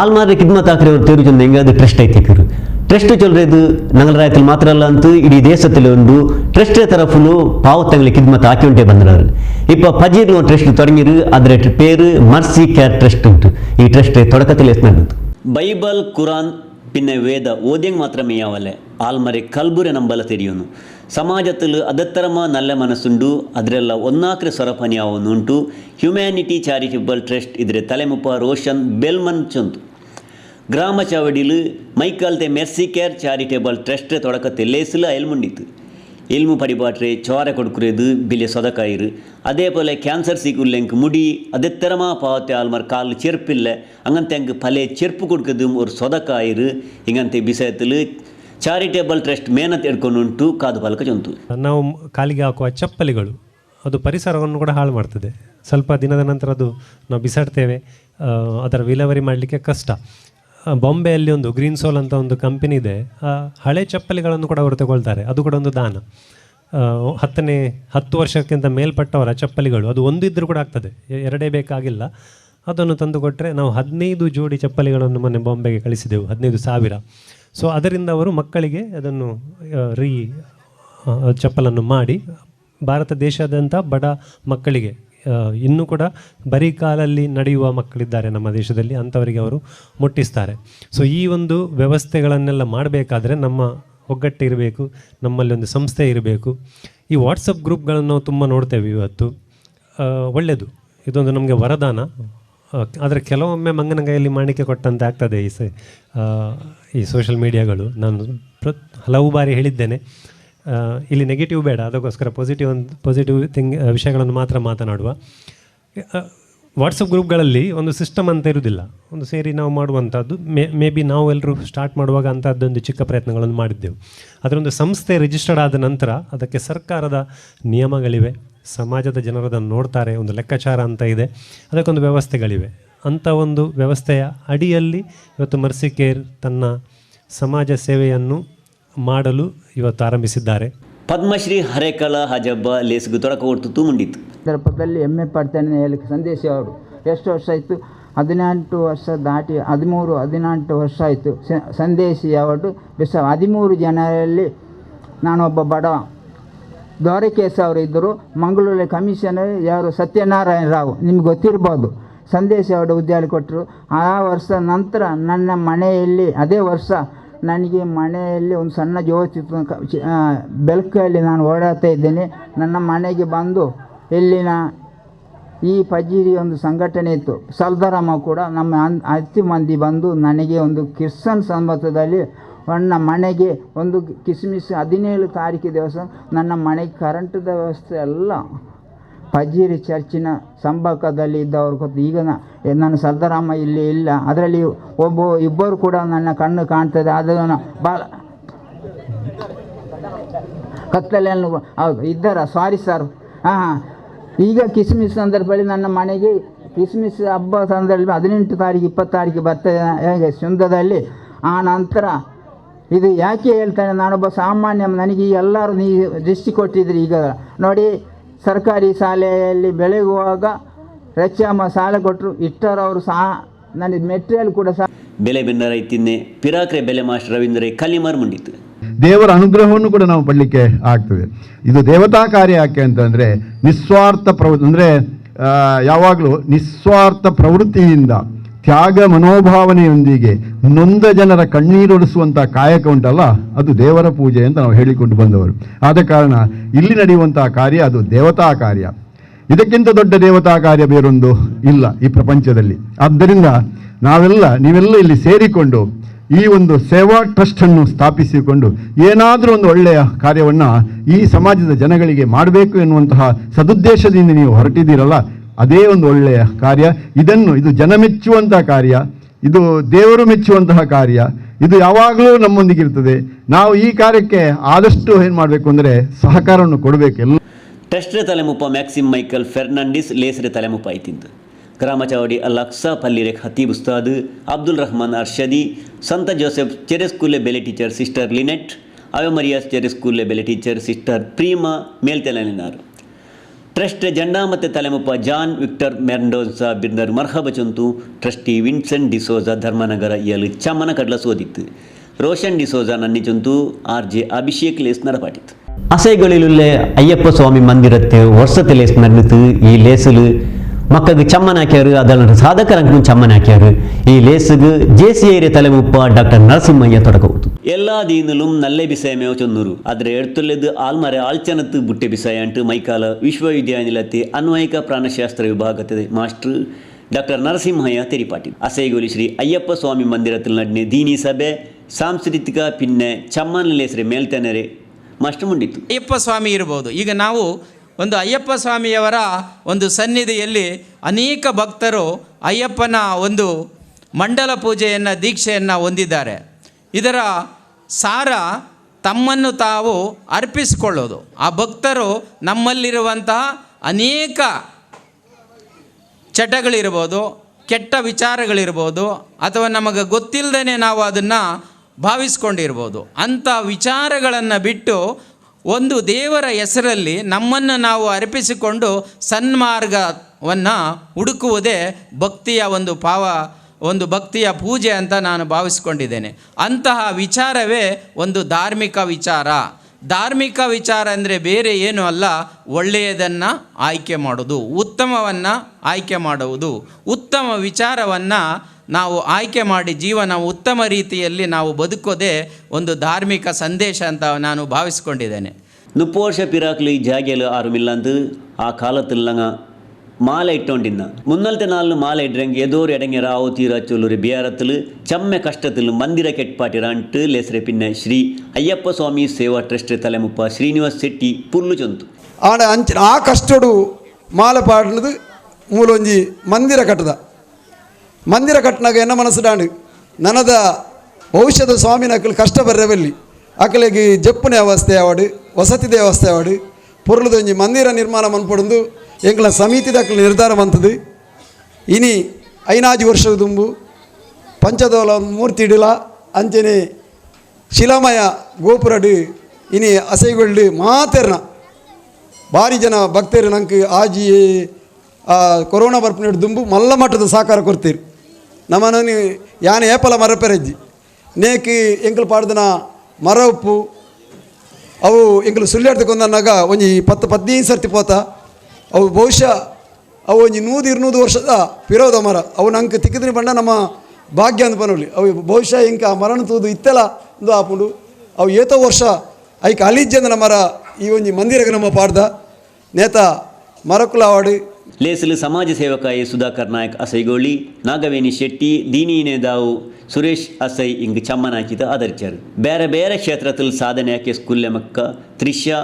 ಆಲ್ಮಾರಿ ಕಿದ್ಮತ್ ಹಾಕ್ರೆ ಅವರು ತೇರು ಚಂದ ಹೆಂಗಾದ್ರು ಟ್ರಸ್ಟ್ ಐತಿಕ್ಕರು ಟ್ರಸ್ಟ್ ಚೊಲ್ರೇದು ನಂಗಲ ರಾಯತಲ್ಲಿ ಮಾತ್ರ ಅಲ್ಲ ಅಂತೂ ಇಡೀ ದೇಶದಲ್ಲಿ ಒಂದು ಟ್ರಸ್ಟ್ ತರಫುಲು ಪಾವತಂಗ್ಲಿ ಕಿದ್ಮತ್ ಆಕಿ ಉಂಟೆ ಬಂದರು ಇಪ್ಪ ಪಜೀರ್ ಟ್ರಸ್ಟ್ ತೊಡಗಿರು ಅದರ ಪೇರು ಮರ್ಸಿ ಕೇರ್ ಟ್ರಸ್ಟ್ ಉಂಟು. ಈ ಟ್ರಸ್ಟ್ ತೊಡಕದಲ್ಲಿ ನಡೆದು ಬೈಬಲ್ ಕುರಾನ್ പിന്നെ വേദ ഓദ്യം മാത്രമേയാവല്ല ആൽമരെ കൽബുരെ നമ്പല തെരിയുന്നു ಸಮಾಜದಲ್ಲಿ ಅದತ್ತರಮ ನಲ್ಲ ಮನಸ್ಸುಂಡು ಅದರೆಲ್ಲ ಒಂದಾಕ್ರೆ ಸೊರಪನಿಯಾವನ್ನುಂಟು ಹ್ಯುಮ್ಯಾನಿಟಿ ಚಾರಿಟಬಲ್ ಟ್ರಸ್ಟ್ ಇದ್ರೆ ತಲೆಮುಪ್ಪ ರೋಷನ್ ಬೆಲ್ಮನ್ ಚಂದು ಗ್ರಾಮ ಮೈಕಲ್ ಮೈಕಲ್ತೆ ಮೆರ್ಸಿ ಕೇರ್ ಚಾರಿಟೇಬಲ್ ಟ್ರಸ್ಟ್ ತೊಡಕತ್ತೆ ಲೇಸಲು ಅಯಲ್ಮುಂಡಿತು எலும்பு படிபாற்றே சோரை கொடுக்குறது பிலே சொதக்காயிரு அதே போல் கேன்சர் சீக்குள்ளெங்கு முடி அதித்தரமாக பார்த்து ஆல்மார் கால் செருப்பில்லை அங்கனத்தை எங்கு பல செருப்பு கொடுக்குறதும் ஒரு சொதக்காயிரு இங்கனத்தை விஷயத்தில் ಚಾರಿಟೇಬಲ್ ಟ್ರಸ್ಟ್ ಮೇನತ್ ಎಡ್ಕೊಂಡುಂಟು ಕಾದು ಪಾಲಕ ಜಂತು ನಾವು ಕಾಲಿಗೆ ಹಾಕುವ ಚಪ್ಪಲಿಗಳು ಅದು ಪರಿಸರವನ್ನು ಕೂಡ ಹಾಳು ಮಾಡ್ತದೆ ಸ್ವಲ್ಪ ದಿನದ ನಂತರ ಅದು ನಾವು ಬಿಸಾಡ್ತೇವೆ ಅದರ ವಿಲೇವರಿ ಮಾಡಲಿಕ್ಕೆ ಕಷ್ಟ ಬಾಂಬೆಯಲ್ಲಿ ಒಂದು ಗ್ರೀನ್ ಸೋಲ್ ಅಂತ ಒಂದು ಕಂಪನಿ ಇದೆ. ಹಳೆ ಚಪ್ಪಲಿಗಳನ್ನು ಕೂಡ ಅವರು ತಗೊಳ್ತಾರೆ. ಅದು ಕೂಡ ಒಂದು ದಾನ. ಹತ್ತನೇ, ಹತ್ತು ವರ್ಷಕ್ಕಿಂತ ಮೇಲ್ಪಟ್ಟವರ ಚಪ್ಪಲಿಗಳು, ಅದು ಒಂದು ಇದ್ದರೂ ಕೂಡ ಆಗ್ತದೆ. ಎರಡೇ ಬೇಕಾಗಿಲ್ಲ. ಅದನ್ನು ತಂದು ಕೊಟ್ಟರೆ ನಾವು ಹದಿನೈದು ಜೋಡಿ ಚಪ್ಪಲಿಗಳನ್ನು ಮೊನ್ನೆ ಬಾಂಬೆಗೆ ಕಳಿಸಿದೆವು, ಹದಿನೈದು ಸಾವಿರ. ಸೊ ಅದರಿಂದ ಅವರು ಮಕ್ಕಳಿಗೆ ಅದನ್ನು ರೀ ಚಪ್ಪಲನ್ನು ಮಾಡಿ, ಭಾರತ ದೇಶಾದ್ಯಂತ ಬಡ ಮಕ್ಕಳಿಗೆ ಇನ್ನೂ ಕೂಡ ಬರೀ ಕಾಲಲ್ಲಿ ನಡೆಯುವ ಮಕ್ಕಳಿದ್ದಾರೆ ನಮ್ಮ ದೇಶದಲ್ಲಿ, ಅಂಥವರಿಗೆ ಅವರು ಮುಟ್ಟಿಸ್ತಾರೆ. ಸೊ ಈ ಒಂದು ವ್ಯವಸ್ಥೆಗಳನ್ನೆಲ್ಲ ಮಾಡಬೇಕಾದ್ರೆ ನಮ್ಮ ಒಗ್ಗಟ್ಟು ಇರಬೇಕು, ನಮ್ಮಲ್ಲಿ ಒಂದು ಸಂಸ್ಥೆ ಇರಬೇಕು. ಈ ವಾಟ್ಸಪ್ ಗ್ರೂಪ್ಗಳನ್ನು ನಾವು ತುಂಬ ನೋಡ್ತೇವೆ ಇವತ್ತು. ಒಳ್ಳೆಯದು ಇದೊಂದು ನಮಗೆ ವರದಾನ. ಆದರೆ ಕೆಲವೊಮ್ಮೆ ಮಂಗನಗೈಯಲ್ಲಿ ಮಾಣಿಕೆ ಕೊಟ್ಟಂತೆ ಆಗ್ತದೆ ಈ ಈ ಸೋಷಿಯಲ್ ಮೀಡಿಯಾಗಳು ನಾನು ಪ್ರ ಹಲವು ಬಾರಿ ಹೇಳಿದ್ದೇನೆ. ಇಲ್ಲಿ ನೆಗೆಟಿವ್ ಬೇಡ, ಅದಕ್ಕೋಸ್ಕರ ಪಾಸಿಟಿವ್ ಒಂದು ಪಾಸಿಟಿವ್ ಥಿಂಗ್ ವಿಷಯಗಳನ್ನು ಮಾತ್ರ ಮಾತನಾಡುವ. ವಾಟ್ಸಪ್ ಗ್ರೂಪ್ಗಳಲ್ಲಿ ಒಂದು ಸಿಸ್ಟಮ್ ಅಂತ ಇರುವುದಿಲ್ಲ. ಒಂದು ಸೇರಿ ನಾವು ಮಾಡುವಂಥದ್ದು, ಮೇ ಮೇ ಬಿ ನಾವು ಎಲ್ಲರೂ ಸ್ಟಾರ್ಟ್ ಮಾಡುವಾಗ ಅಂಥದ್ದೊಂದು ಚಿಕ್ಕ ಪ್ರಯತ್ನಗಳನ್ನು ಮಾಡಿದ್ದೆವು. ಅದರೊಂದು ಸಂಸ್ಥೆ ರಿಜಿಸ್ಟರ್ಡ್ ಆದ ನಂತರ ಅದಕ್ಕೆ ಸರ್ಕಾರದ ನಿಯಮಗಳಿವೆ. ಸಮಾಜದ ಜನರದನ್ನು ನೋಡ್ತಾರೆ, ಒಂದು ಲೆಕ್ಕಾಚಾರ ಅಂತ ಇದೆ. ಅದಕ್ಕೊಂದು ವ್ಯವಸ್ಥೆಗಳಿವೆ. ಅಂಥ ಒಂದು ವ್ಯವಸ್ಥೆಯ ಅಡಿಯಲ್ಲಿ ಇವತ್ತು ಮರ್ಸಿ ಕೇರ್ ತನ್ನ ಸಮಾಜ ಸೇವೆಯನ್ನು ಮಾಡಲು ಇವತ್ತು ಆರಂಭಿಸಿದ್ದಾರೆ. ಪದ್ಮಶ್ರೀ ಹರೇಕಳ ಹಜಬ್ಬ ಲೇಸಿಗೆ ತೊಡಕ ಕೊಡ್ತು ಇದರ ಸಂದರ್ಭದಲ್ಲಿ ಹೆಮ್ಮೆ ಪಡ್ತೇನೆ ಹೇಳಲಿಕ್ಕೆ ಸಂದೇಶ ಅವರು. ಎಷ್ಟು ವರ್ಷ ಆಯಿತು? ಹದಿನೆಂಟು ವರ್ಷ ದಾಟಿ ಹದಿಮೂರು ಹದಿನೆಂಟು ವರ್ಷ ಆಯಿತು. ಸಂದೇಶಿ ಅವರು ಬಿಸ ಹದಿಮೂರು ಜನರಲ್ಲಿ ನಾನೊಬ್ಬ ಬಡ ದ್ವಾರಕೇಶ್ ಅವರು ಇದ್ದರು. ಮಂಗಳೂರಲ್ಲಿ ಕಮಿಷನರ್ ಯಾರು? ಸತ್ಯನಾರಾಯಣ ರಾವ್. ನಿಮ್ಗೆ ಗೊತ್ತಿರ್ಬೋದು. ಸಂದೇಶ ಅವರು ಉದ್ಯೋಗ ಕೊಟ್ಟರು. ಆ ವರ್ಷ ನಂತರ ನನ್ನ ಮನೆಯಲ್ಲಿ ಅದೇ ವರ್ಷ ನನಗೆ ಮನೆಯಲ್ಲಿ ಒಂದು ಸಣ್ಣ ಜ್ಯೋತಿ ಬೆಳಕಲ್ಲಿ ನಾನು ಓಡಾಡ್ತಾ ಇದ್ದೇನೆ. ನನ್ನ ಮನೆಗೆ ಬಂದು ಇಲ್ಲಿನ ಈ ಪಜೀರಿ ಒಂದು ಸಂಘಟನೆ ಇತ್ತು. ಸಲ್ದಾರಮ್ಮ ಕೂಡ ನಮ್ಮ ಅನ್- ಹತ್ತು ಮಂದಿ ಬಂದು ನನಗೆ ಒಂದು ಕ್ರಿಶ್ಚನ್ ಸಂಬಂಧದಲ್ಲಿ ನನ್ನ ಮನೆಗೆ ಒಂದು ಕಿಸ್ಮಿಸ್ ಹದಿನೇಳು ತಾರೀಕು ದಿವಸ ನನ್ನ ಮನೆಗೆ ಕರೆಂಟ್ದ ವ್ಯವಸ್ಥೆ ಎಲ್ಲ ಪಜೀರಿ ಚರ್ಚಿನ ಸಂಪರ್ಕದಲ್ಲಿ ಇದ್ದವರು ಗೊತ್ತು. ಈಗ ನಾನು ನನ್ನ ಸಲ್ದಾರಾಮ ಇಲ್ಲಿ ಇಲ್ಲ. ಅದರಲ್ಲಿ ಒಬ್ಬ, ಇಬ್ಬರು ಕೂಡ ನನ್ನ ಕಣ್ಣು ಕಾಣ್ತದೆ. ಅದನ್ನು ಭಾಳ ಕತ್ತಲೆಯನ್ನು ಇದ್ದಾರ. ಸಾರಿ ಸರ್ ಹಾಂ ಹಾಂ. ಈಗ ಕಿಸ್ಮಿಸ್ ಸಂದರ್ಭದಲ್ಲಿ ನನ್ನ ಮನೆಗೆ ಕಿಸ್ಮಿಸ್ ಹಬ್ಬ ಸಂದರ್ಭದಲ್ಲಿ ಹದಿನೆಂಟು ತಾರೀಕು, ಇಪ್ಪತ್ತು ತಾರೀಕು ಬರ್ತದೆ. ಹೇಗೆ? ಸುಂದದಲ್ಲಿ ಆ ನಂತರ ಇದು ಯಾಕೆ ಹೇಳ್ತಾನೆ, ನಾನೊಬ್ಬ ಸಾಮಾನ್ಯ ನನಗೆ ಎಲ್ಲರೂ ನೀ ದೃಷ್ಟಿ ಕೊಟ್ಟಿದ್ರಿ ಈಗ. ನೋಡಿ ಸರ್ಕಾರಿ ಶಾಲೆಯಲ್ಲಿ ಬೆಳೆಯುವಾಗ ರಚ್ಚಮ್ಮ ಸಾಲ ಕೊಟ್ಟರು ಇಷ್ಟರವರು ಸಹ ನನಗೆ ಮೆಟೀರಿಯಲ್ ಕೂಡ ಸಹ ಬೆಲೆ ಬೆನ್ನ ರೈತಿನ್ನೆ ಪಿರಾಕ್ರೆ ಬೆಲೆ ಮಾಸ್ಟರ್ ರವೀಂದ್ರ ಕಲಿಮಾರ್ ಮುಂಡಿತು ದೇವರ ಅನುಗ್ರಹವನ್ನು ಕೂಡ ನಾವು ಪಡಲಿಕ್ಕೆ ಆಗ್ತದೆ. ಇದು ದೇವತಾ ಕಾರ್ಯ ಯಾಕೆ ಅಂತಂದರೆ ನಿಸ್ವಾರ್ಥ ಪ್ರವೃತ್ತಿ ಅಂದರೆ ಯಾವಾಗಲೂ ನಿಸ್ವಾರ್ಥ ಪ್ರವೃತ್ತಿಯಿಂದ ತ್ಯಾಗ ಮನೋಭಾವನೆಯೊಂದಿಗೆ ನೊಂದ ಜನರ ಕಣ್ಣೀರೊಲಿಸುವಂಥ ಕಾಯಕ ಉಂಟಲ್ಲ, ಅದು ದೇವರ ಪೂಜೆ ಅಂತ ನಾವು ಹೇಳಿಕೊಂಡು ಬಂದವರು. ಆದ ಕಾರಣ ಇಲ್ಲಿ ನಡೆಯುವಂತಹ ಕಾರ್ಯ ಅದು ದೇವತಾ ಕಾರ್ಯ. ಇದಕ್ಕಿಂತ ದೊಡ್ಡ ದೇವತಾ ಕಾರ್ಯ ಬೇರೊಂದು ಇಲ್ಲ ಈ ಪ್ರಪಂಚದಲ್ಲಿ. ಆದ್ದರಿಂದ ನಾವೆಲ್ಲ, ನೀವೆಲ್ಲ ಇಲ್ಲಿ ಸೇರಿಕೊಂಡು ಈ ಒಂದು ಸೇವಾ ಟ್ರಸ್ಟನ್ನು ಸ್ಥಾಪಿಸಿಕೊಂಡು ಏನಾದರೂ ಒಂದು ಒಳ್ಳೆಯ ಕಾರ್ಯವನ್ನು ಈ ಸಮಾಜದ ಜನಗಳಿಗೆ ಮಾಡಬೇಕು ಎನ್ನುವಂತಹ ಸದುದ್ದೇಶದಿಂದ ನೀವು ಹೊರಟಿದ್ದೀರಲ್ಲ ಅದೇ ಒಂದು ಒಳ್ಳೆಯ ಕಾರ್ಯ. ಇದನ್ನು, ಇದು ಜನ ಮೆಚ್ಚುವಂತಹ ಕಾರ್ಯ, ಇದು ದೇವರು ಮೆಚ್ಚುವಂತಹ ಕಾರ್ಯ, ಇದು ಯಾವಾಗಲೂ ನಮ್ಮೊಂದಿಗೆ ಇರ್ತದೆ. ನಾವು ಈ ಕಾರ್ಯಕ್ಕೆ ಆದಷ್ಟು ಏನು ಮಾಡಬೇಕು ಅಂದರೆ ಸಹಕಾರವನ್ನು ಕೊಡಬೇಕು. ಎಲ್ಲ ತಲೆಮುಪ ಮ್ಯಾಕ್ಸಿಮ್ ಮೈಕಲ್ ಫೆರ್ನಾಂಡಿಸ್, ಲೇಸರೆ ತಲೆಮುಪ ಐತಿಂದು. ಗ್ರಾಮಚಾವಡಿ ಅಲ್ ಅಕ್ಸಾ ಪಲ್ಲಿರೆಕ್ ಹತೀಬ್ ಉಸ್ತಾದ್, ಅಬ್ದುಲ್ ರಹಮಾನ್ ಅರ್ಷದಿ, ಸಂತ ಜೋಸೆಫ್ ಚೆರೆ ಸ್ಕೂಲೆ ಬೆಲೆ ಟೀಚರ್ ಸಿಸ್ಟರ್ ಲಿನೆಟ್ ಅವೆ ಮರಿಯಾಸ್ ಚೆರೆ ಸ್ಕೂಲೆ ಬೆಲೆ ಟೀಚರ್ ಸಿಸ್ಟರ್ ಪ್ರೀಮಾ ಮೇಲ್ತೆಲನಿನಾರು ಟ್ರಸ್ಟ್ ಜಂಡಾ ಮತ್ತೆ ತಲೆಮುಪ್ಪ ಜಾನ್ ವಿಕ್ಟರ್ ಮೆರ್ಡೋನ್ಸಾ ಬಿರ್ನರ್ ಮರ್ಹಬ ಬಚಂತು ಟ್ರಸ್ಟಿ ವಿನ್ಸೆಂಟ್ ಡಿಸೋಜ ಧರ್ಮನಗರ ಇಯಲು ಚಮನ ಕಡ್ಲ ಸೋದಿತ್ತು ರೋಷನ್ ಡಿಸೋಜ ನನ್ನಿಚಂತು ಆರ್ ಜೆ ಅಭಿಷೇಕ್ ಲೇಸ್ ನರಪಾಟಿತ್ತು ಅಸೈಗಳಿಲುಲ್ಲೆ ಅಯ್ಯಪ್ಪ ಸ್ವಾಮಿ ಮಂದಿರತ್ತೆ ವರ್ಷತೆ ಲೇಸ್ ನಡೆದು ಈ மக்களுக்கு சம்மனாக்கியாரு அதில் ಚಮ್ಮನ சம்மனாக்கியாரு ಈ ಲೇಸಗು ಜೇಸಿಯೇರಿ ತಲೆ ಮುಪ್ಪ ಡಾಕ್ಟರ್ ನರಸಿಂಹಯ್ಯ ತೊಡಕಬಹುದು. ಎಲ್ಲಾ ದೀನಲುಂ ನಲ್ಲೆ ಬಿಸಾಯ ಮೇವ ಚೊಂದರು ಆದ್ರೆ ಎಡ್ತೊಲ್ಲೆದು ಆಲ್ಮರೆ ಆಳ್ಚನತ್ತು ಬುಟ್ಟೆ ಬಿಸಾಯ ಅಂಟು ಮೈಕಾಲ ವಿಶ್ವವಿದ್ಯಾನಿಲಯತೆ ಅನ್ವಯಿಕ ಪ್ರಾಣಶಾಸ್ತ್ರ ವಿಭಾಗದ ಮಾಸ್ಟರ್ ಡಾಕ್ಟರ್ ನರಸಿಂಹಯ್ಯ ತೆರಿಪಾಟಿ ಅಸೈಗೊಲಿ ಶ್ರೀ ಅಯ್ಯಪ್ಪ ಸ್ವಾಮಿ ಮಂದಿರത്തിൽ ನಡ್ನೆ ದೀನಿ ಸಭೆ ಸಾಂಸ್ಕೃತಿಕ ಪಿನ್ನೆ ಚಮ್ಮನ ಲೇಸರೆ ಮೇಲ್ತನರೆ ಮಾಸ್ಟರ್ ಮುಂಡಿತ್ತು ಅಯ್ಯಪ್ಪ ಸ್ವಾಮಿ ಇರಬಹುದು ಈಗ ನಾವು ಒಂದು ಅಯ್ಯಪ್ಪ ಸ್ವಾಮಿಯವರ ಒಂದು ಸನ್ನಿಧಿಯಲ್ಲಿ ಅನೇಕ ಭಕ್ತರು ಅಯ್ಯಪ್ಪನ ಒಂದು ಮಂಡಲ ಪೂಜೆಯನ್ನು, ದೀಕ್ಷೆಯನ್ನು ಹೊಂದಿದ್ದಾರೆ. ಇದರ ಸಾರ ತಮ್ಮನ್ನು ತಾವು ಅರ್ಪಿಸಿಕೊಳ್ಳೋದು. ಆ ಭಕ್ತರು ನಮ್ಮಲ್ಲಿರುವಂತಹ ಅನೇಕ ಚಟಗಳಿರ್ಬೋದು, ಕೆಟ್ಟ ವಿಚಾರಗಳಿರ್ಬೋದು, ಅಥವಾ ನಮಗೆ ಗೊತ್ತಿಲ್ಲದೇ ನಾವು ಅದನ್ನು ಭಾವಿಸ್ಕೊಂಡಿರ್ಬೋದು. ಅಂಥ ವಿಚಾರಗಳನ್ನು ಬಿಟ್ಟು ಒಂದು ದೇವರ ಹೆಸರಲ್ಲಿ ನಮ್ಮನ್ನು ನಾವು ಅರ್ಪಿಸಿಕೊಂಡು ಸನ್ಮಾರ್ಗವನ್ನು ಹುಡುಕುವುದೇ ಭಕ್ತಿಯ ಒಂದು ಪಾವ, ಒಂದು ಭಕ್ತಿಯ ಪೂಜೆ ಅಂತ ನಾನು ಭಾವಿಸ್ಕೊಂಡಿದ್ದೇನೆ. ಅಂತಹ ವಿಚಾರವೇ ಒಂದು ಧಾರ್ಮಿಕ ವಿಚಾರ. ಧಾರ್ಮಿಕ ವಿಚಾರ ಅಂದರೆ ಬೇರೆ ಏನೂ ಅಲ್ಲ, ಒಳ್ಳೆಯದನ್ನು ಆಯ್ಕೆ ಮಾಡೋದು ಉತ್ತಮವನ್ನು ಆಯ್ಕೆ ಮಾಡುವುದು. ಉತ್ತಮ ವಿಚಾರವನ್ನು ನಾವು ಆಯ್ಕೆ ಮಾಡಿ ಜೀವನ ಉತ್ತಮ ರೀತಿಯಲ್ಲಿ ನಾವು ಬದುಕೋದೇ ಒಂದು ಧಾರ್ಮಿಕ ಸಂದೇಶ ಅಂತ ನಾನು ಭಾವಿಸ್ಕೊಂಡಿದ್ದೇನೆ. ಮುಪ್ಪು ವರ್ಷ ಪಿರಾಕ್ಲಿ ಜಾಗೆಲು ಆರುಮಿಲ್ಲಂದು ಆ ಕಾಲತಿಲ್ಲಂಗ ಮಾಲೆ ಇಟ್ಟೊಂಡಿನ ಮುನ್ನಲ್ತೆ ನಾಲ್ನು ಮಾಲೆ ಇಡ್ರಂಗೆ ಎದೋರು ಎಡಂಗೆರ ಅವು ತೀರ ಚೂಲುರಿ ಬಿಯಾರತ್ತಲು ಚಮ್ಮೆ ಕಷ್ಟತಲು ಮಂದಿರ ಕೆಟ್ಪಾಟಿರ ಅಂಟು ಲೇಸರೆ ಪಿನ್ನ ಶ್ರೀ ಅಯ್ಯಪ್ಪ ಸ್ವಾಮಿ ಸೇವಾ ಟ್ರಸ್ಟ್ ತಲೆಮುಪ್ಪ ಶ್ರೀನಿವಾಸ್ ಶೆಟ್ಟಿ ಪುಲ್ಲು ಚಂತು. ಆಡ ಅಂಚ ಆ ಕಷ್ಟಡು ಮಾಲೆ ಪಾಡ್ಲದು ಮೂಲೊಂಜಿ ಮಂದಿರ ಕಟ್ಟದ. ಮಂದಿರ ಕಟ್ಟಿನಾಗ ಎನ್ನ ಮನಸ್ಸುಡಾಂಡು ನನದ ಭವಿಷ್ಯದ ಸ್ವಾಮಿನ ಅಕ್ಕಲು ಕಷ್ಟ ಬರ್ರವೆಲ್ಲಿ? ಅಕ್ಕಲಿಗೆ ಜಪ್ಪುನ ವ್ಯವಸ್ಥೆ ಆವಡು ವಸತಿ ದೇವಸ್ಥೆ ಆವಡು. ಪೊರ್ಲದೊಂಜಿ ಮಂದಿರ ನಿರ್ಮಾಣ ಮನ್ಪಡೊಂದು ಎಂಗಳ ಸಮಿತಿದ ಅಕ್ಕಲು ನಿರ್ಧಾರ ಬಂತದು. ಇನಿ ಐನಾಜಿ ವರ್ಷದ ದುಂಬು, ಪಂಚದೋಲ ಮೂರ್ತಿ ಇಡಲ ಅಂಚನೆ ಶಿಲಾಮಯ ಗೋಪುರಡು ಇನಿ ಅಸೈಗೊಳ್ಳು ಮಾತೆರ್ನ. ಭಾರಿ ಜನ ಭಕ್ತರು ನಂಗೆ ಆಜಿ ಕೊರೋನಾ ಬರ್ಪಿನ ದುಂಬು ಮಲ್ಲ ಮಟ್ಟದ ಸಾಕಾರ ಕೊಡ್ತೀರಿ. ಯಾನ ಏಪಲ ಮರಪೆರಜ್ಜಿ ನೇಕ್ ಎಂಕಲ್ ಪಾಡ್ದನ ಮರ ಉಪ್ಪು, ಅವು ಎಂಕಲು ಸುಳ್ಳ್ಯಾಡ್ತಕೊಂಡನ್ನಾಗ ಒಂಜಿ ಪತ್ತು ಪದ್ನೈದು ಸರ್ತಿ ಪೋತ. ಅವು ಬಹುಶಃ ಅವು ಒಂಜಿ ನೂದು ಇರುನೂರು ವರ್ಷದ ಪಿರೋದ ಮರ. ಅವು ನಂಗೆ ತಿಕ್ಕಿದ್ರಿ ಬಂಡ ನಮ್ಮ ಭಾಗ್ಯ ಅಂತ ಪನೊಲಿ ಅವು ಬಹುಶಃ ಇಂಕ ಮರಣ ತೂದು ಇತ್ತೆಲ ಒಂದು ಆಪುಂಡು ಅವು ಏತೋ ವರ್ಷ ಐಕ ಅಲಿಜ್ಜಂದನ ಮರ ಈ ಒಂಜಿ ಮಂದಿರಕ್ಕೆ ನಮ್ಮ ಪಾಡ್ದ. ನೇತ ಮರಕುಲ ಆವಾಡು ಲೇಸಲು ಸಮಾಜ ಸೇವಕಾಯಿ ಸುಧಾಕರ್ ನಾಯಕ್ ಅಸೈಗೋಳಿ ನಾಗವೇಣಿ ಶೆಟ್ಟಿ ದೀನಿನೇ ದಾವು ಸುರೇಶ್ ಅಸೈ ಇಂಗ್ ಚಮ್ಮನಾಕಿದ ಅದರ್ಚರ್ ಬೇರೆ ಬೇರೆ ಕ್ಷೇತ್ರದಲ್ಲಿ ಸಾಧನೆ ಹಾಕಿ ಸ್ಕೂಲ್ಲೆ ಮಕ್ಕ ತ್ರಿಷಾ,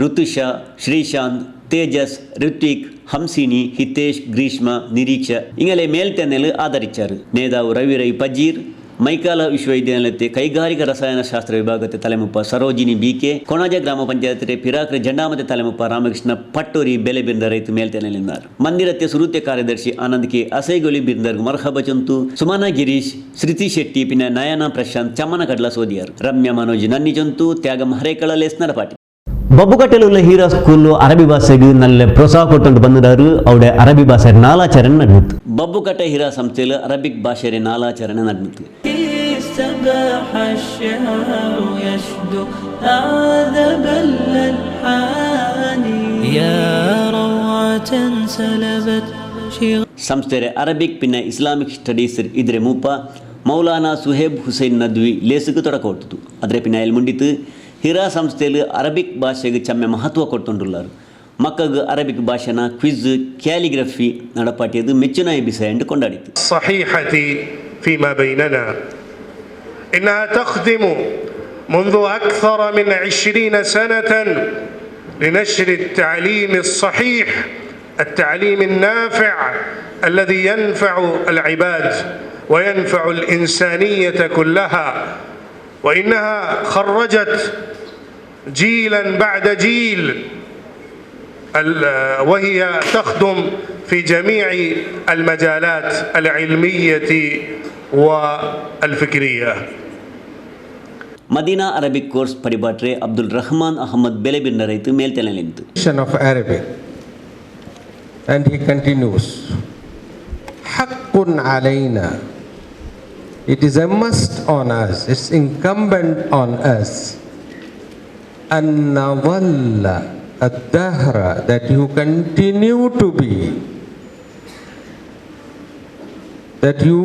ಋತುಷಾ, ಶ್ರೀಶಾಂತ್, ತೇಜಸ್ ಋತ್ವಿಕ್ ಹಂಸಿನಿ, ಹಿತೇಶ್, ಗ್ರೀಷ್ಮ, ನಿರೀಕ್ಷ, ಇಂಗಲೆ ಮೇಲ್ತೆನೆಲು നേതാവ് ನೇದಾವು ರವಿರೈ ಪಜೀರ್ ಮೈಕಾಲ ವಿಶ್ವವಿದ್ಯಾನಿಲಯಕ್ಕೆ ಕೈಗಾರಿಕಾ ರಸಾಯನಶಾಸ್ತ್ರ ವಿಭಾಗದ ತಲೆಮುಪ್ಪ ಸರೋಜಿನಿ ಬಿಕೆ ಕೊಣಾಜ ಗ್ರಾಮ ಪಂಚಾಯತ್ ಪಿರಾಕ್ರೆ ಜಂಡಾಮತೆ ತಲೆಮುಪ್ಪ ರಾಮಕೃಷ್ಣ ಪಟ್ಟೂರಿ, ಬೆಲೆ ಬಿಂದ ರೈತ ಮೇಲ್ತೇನಲ್ಲಿದ್ದಾರೆ ಮಂದಿರತ್ತೆ ಸುರುತ್ಯ ಕಾರ್ಯದರ್ಶಿ ಆನಂದ್ ಕೆ. ಅಸೈಗೊಲಿ, ಬಿಂದರ್ ಮರ್ಹಬ ಸುಮನ ಗಿರೀಶ್ ಶ್ರುತಿ ಶೆಟ್ಟಿ, ಪಿನ ನಯನ ಪ್ರಶಾಂತ್ ಚಮ್ಮನ ಕಡ್ಲ ಸೋದಿಯರ್. ರಮ್ಯಾ ಮನೋಜ್, ನನ್ನಿ ತ್ಯಾಗ ತ್ಯಾಗಂ ಹರೇಕಳ ಲೇಸ್ನರ ಬಬ್ಬು ಕಟ್ಟೆಲ್ ಉಳ್ಳ ಹೀರಾ ಸ್ಕೂಲು ಅರಬಿ ಭಾಷೆಗೆ ನಲ್ಲೆ ಪ್ರೋತ್ಸಾಹ ಕೊಟ್ಟು ಬಂದಾರು ಅವಡೆ ಅರಬಿ ಭಾಷೆ ನಾಲಾಚರಣೆ ನಡೆತು ಬಬ್ಬು ಕಟ್ಟೆ ಹೀರಾ ಸಂಸ್ಥೆಲ್ ಅರಬಿಕ್ ಭಾಷೆರೆ ನಾಲಾಚರಣೆ ನಡೆತು ಸಂಸ್ಥೆರೆ ಅರಬಿಕ್ ಪಿನ ಇಸ್ಲಾಮಿಕ್ ಸ್ಟಡೀಸ್ ಇದ್ರೆ ಮೂಪ ಮೌಲಾನಾ ಸುಹೇಬ್ ಹುಸೇನ್ ನದ್ವಿ ಲೇಸ್ ತೊಡಕ ಹೊಟ್ಟಿತು ಅದ್ರೆ ಪಿನಾಯಲ್ ಮುಂಡಿತು ಹಿರಾ ಸಂಸ್ಥೆಯಲ್ಲಿ ಅರಬಿಕ್ ಭಾಷೆಗೆ ಚಮ್ಮೆ ಮಹತ್ವ ಕೊಟ್ಟುಂಡುಲ್ಲಾರು ಮಕ್ಕಗೆ ಅರಬಿಕ್ ಭಾಷೆನ ಕ್ವಿಜ್ ಕ್ಯಾಲಿಗ್ರಫಿ ನಡಪಾಟಿಯದು ಮೆಚ್ಚಿನ ವಿಷಯ ಎಂದು ಕೊಂಡಾಡಿತು الصحيحة فيما بيننا إنها تخدم منذ أكثر من عشرين سنة لنشر التعليم الصحيح التعليم النافع الذي ينفع العباد وينفع الإنسانية كلها وإنها خرجت جيلا بعد جيل ال- وهي تخدم في جميع المجالات العلمية والفكرية ಮದೀನಾ ಅರಬಿಕ್ ಕೋರ್ಸ್ ಪಡಿಬಾಟ್ರೆ ಅಬ್ದುಲ್ ರಹಮಾನ್ ಅಹಮದ್ ಬೆಲೆಬಿನ್ನ ರೈತು ಮೇಲ್ತೆನೆಲಿಂತು of Arabic. And he continues, حق علينا. It is a must on us, it's incumbent on us. أن نظل الدهر that you continue to be that you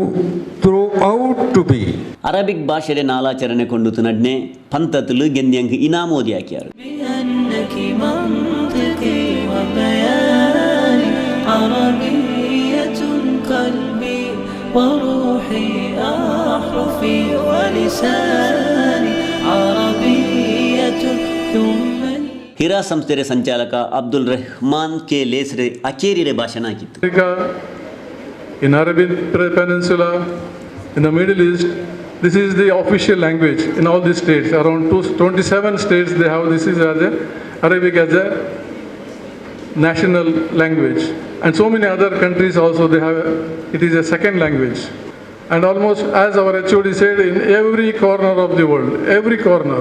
throw out to be. Arabic ಭಾಷೆಡೆ ನಾಲಾಚರಣೆ ಕೊಂಡುತು ನಡ್ನೆ ಪಂತತ್ಲು ಗೆಂದ್ಯಂಗ್ ಇನಾಮ್ ಓದಿ ಹಾಕ್ಯಾರು بأنك منطقي وبياني عربية قلبي وروحي أحرفي ولساني عربية ثم ಹಿರಾ ಸಂಸ್ಥೆಯ ಸಂಚಾಲಕ Abdul Rehman K ಲೇಸ್ರೆ ಅಕೇರಿರೆ ಭಾಷಣ ಹಾಕಿತ್ತು Africa, in Arabian Peninsula, in the Middle East, this is the official language in all these states. Around two, 27 states they have this is as a Arabic as a national language, and so many other countries also they have it is a second language. And almost as our HOD said, in every corner of the world, every corner,